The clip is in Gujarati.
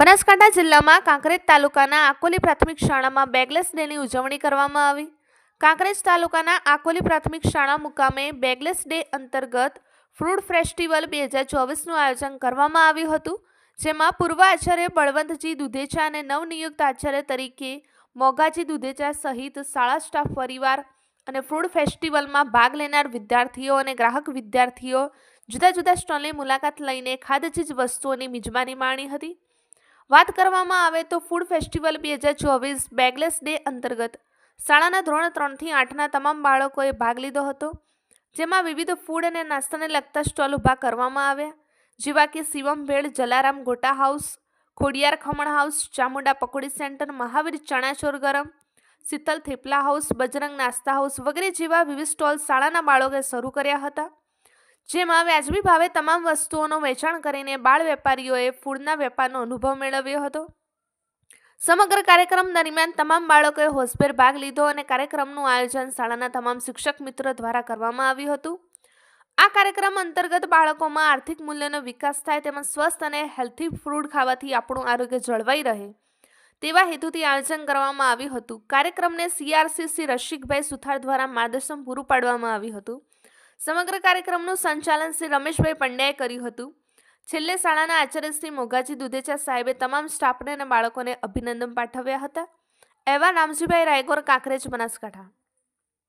બનાસકાંઠા જિલ્લામાં કાંકરેજ તાલુકાના આકોલી પ્રાથમિક શાળામાં બેગલેસ ડેની ઉજવણી કરવામાં આવી. કાંકરેજ તાલુકાના આકોલી પ્રાથમિક શાળા મુકામે બેગલેસ ડે અંતર્ગત ફ્રૂટ ફેસ્ટિવલ બે હજાર ચોવીસનું આયોજન કરવામાં આવ્યું હતું, જેમાં પૂર્વ આચાર્ય બળવંતજી દુધેચા અને નવનિયુક્ત આચાર્ય તરીકે મોગાજી દુધેચા સહિત શાળા સ્ટાફ પરિવાર અને ફૂડ ફેસ્ટિવલમાં ભાગ લેનાર વિદ્યાર્થીઓ અને ગ્રાહક વિદ્યાર્થીઓ જુદા જુદા સ્ટોલની મુલાકાત લઈને ખાદ્યચીજ વસ્તુઓની મિજબાની માણી હતી. વાત કરવામાં આવે તો ફૂડ ફેસ્ટિવલ બે હજાર ચોવીસ બેગલેસ ડે અંતર્ગત શાળાના ધોરણ ત્રણથી આઠના તમામ બાળકોએ ભાગ લીધો હતો, જેમાં વિવિધ ફૂડ અને નાસ્તાને લગતા સ્ટોલ ઊભા કરવામાં આવ્યા, જેવા કે Shivam bhel, Jalaram gota house, Khodiyar khaman house, Chamunda pakodi centre, Mahavir ચણાચોર ગરમ, શીતલ થેપલા હાઉસ, બજરંગ નાસ્તા હાઉસ વગેરે જેવા વિવિધ સ્ટોલ શાળાના બાળકોએ શરૂ કર્યા હતા. જેમાં વ્યાજબી ભાવે તમામ વસ્તુઓનું વેચાણ કરીને બાળ વેપારીઓએ ફૂડના વેપારનો અનુભવ મેળવ્યો હતો. સમગ્ર કાર્યક્રમ દરમિયાન તમામ બાળકોએ હોસભેર ભાગ લીધો અને કાર્યક્રમનું આયોજન શાળાના તમામ શિક્ષક મિત્રો દ્વારા કરવામાં આવ્યું હતું. આ કાર્યક્રમ અંતર્ગત બાળકોમાં આર્થિક મૂલ્યનો વિકાસ થાય તેમજ સ્વસ્થ અને હેલ્થી ફૂડ ખાવાથી આપણું આરોગ્ય જળવાઈ રહે તેવા હેતુથી આયોજન કરવામાં આવ્યું હતું. કાર્યક્રમને સીઆરસીસી રસિકભાઈ સુથાર દ્વારા માર્ગદર્શન પૂરું પાડવામાં આવ્યું હતું. સમગ્ર કાર્યક્રમનું સંચાલન શ્રી રમેશભાઈ પંડ્યાએ કર્યું હતું. છેલ્લે શાળાના આચાર્ય શ્રી મોગાજી દુધેચા સાહેબે તમામ સ્ટાફને અને બાળકોને અભિનંદન પાઠવ્યા હતા. એવા રામજીભાઈ રાયગોર કાંકરેજ બનાસકાંઠા.